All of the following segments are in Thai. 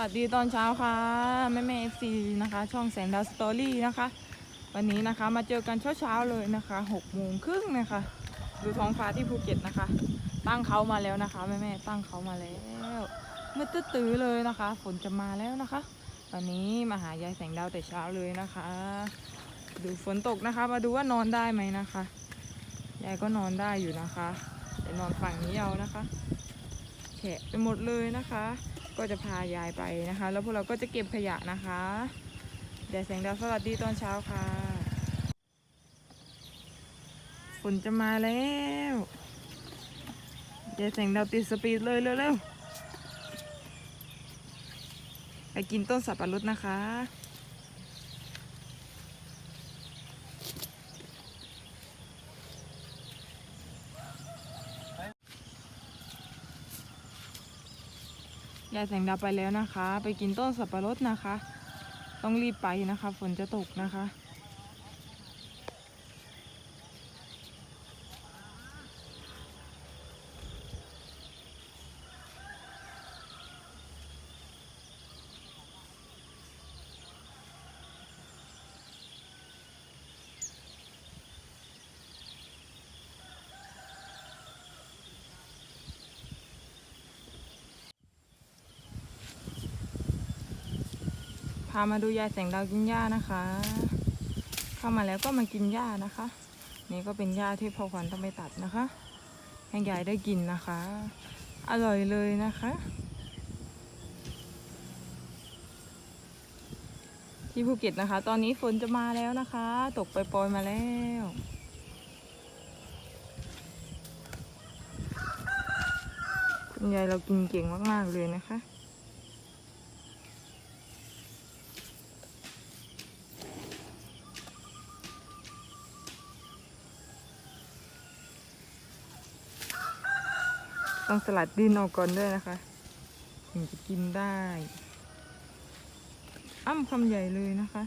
วัสดีตอนเช้าค่ะแม่แม่เอฟซีนะคะ ช่องแสงดาวสตอรี่นะคะ วันนี้นะคะมาเจอกันเช้าเช้าเลยนะคะหกโมงครึ่งนะคะดูท้องฟ้าที่ภูเก็ตนะคะ ตั้งเขามาแล้วนะคะแม่แม่ตั้งเขามาแล้วมืดตื้อเลยนะคะ ฝนจะมาแล้วนะคะวันนี้มาหายายแสงดาวแต่เช้าเลยนะคะ ดูฝนตกนะคะ มาดูว่านอนได้ไหมนะคะยายก็นอนได้อยู่นะคะ แต่นอนฝั่งนี้เอานะคะ แฉะไปหมดเลยนะคะ ก็จะพายายไปนะคะ แล้วพวกเราก็จะเก็บขยะนะคะยายแสงดาวสวัสดีตอนเช้าค่ะ ฝนจะมาแล้วยายแสงดาวติดสปีดเลยเร็วๆไปกินต้นสับปะรดนะคะ ยายแสงดาวไปแล้วนะคะ ไปกินต้นสับปะรดนะคะ ต้องรีบไปนะคะ ฝนจะตกนะคะ พามาดูยายแสงดาวกินหญ้านะคะ เข้ามาแล้วก็มากินหญ้านะคะ นี่ก็เป็นหญ้าที่พ่อขวัญต้องไปตัดนะคะให้ยายได้กินนะคะ อร่อยเลยนะคะ ที่ภูเก็ตนะคะ ตอนนี้ฝนจะมาแล้วนะคะ ตกปล่อยมาแล้วคุณยายเรากินเก่งมาก ๆ เลยนะคะ ต้องสลัดดินออกก่อนด้วยนะคะถึงจะกินได้ อ้ำคำใหญ่เลยนะคะ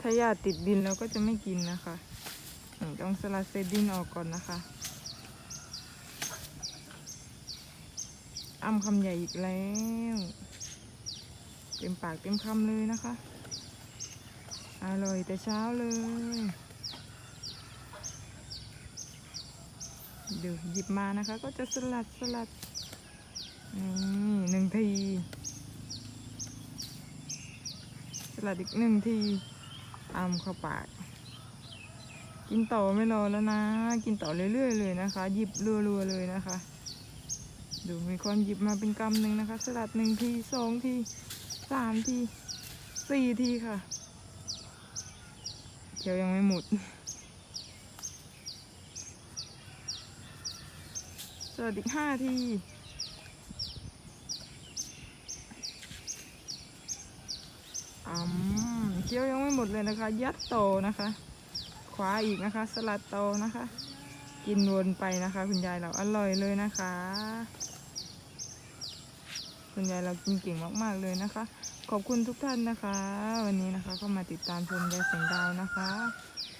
ถ้าหญ้าติดดินเราก็จะไม่กินนะคะต้องสลัดเศษดินออกก่อนนะคะ อ้ำคำใหญ่อีกแล้ว เต็มปากเต็มคำเลยนะคะ อร่อยแต่เช้าเลย เดี๋ยวหยิบมานะคะ ก็จะสลัดสลัดนี่หนึ่งที สลัดอีกหนึ่งทีอำเข้าปาก กินต่อไม่รอแล้วนะ กินต่อเรื่อยๆเลยนะคะ หยิบรัวๆเลยนะคะดูมีคนหยิบมาเป็นกำหนึ่งนะคะ สลัดหนึ่งทีสองที สามทีสี่ทีค่ะเขียวยังไม่หมด สวัสดีห้าทีอืมเคี้ยวยังไม่หมดเลยนะคะ ยัดโตนะคะ ขวาอีกนะคะ สลัดโตนะคะ กินวนไปนะคะ คุณยายเราอร่อยเลยนะคะ คุณยายเรากินเก่งมาก ๆ เลยนะคะ ขอบคุณทุกท่านนะคะ วันนี้นะคะก็มาติดตามชมยายแสงดาวนะคะ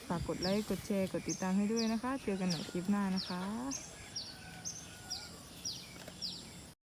ฝากกดไลค์ กดแชร์ กดติดตามให้ด้วยนะคะ เจอกันใหม่คลิปหน้านะคะ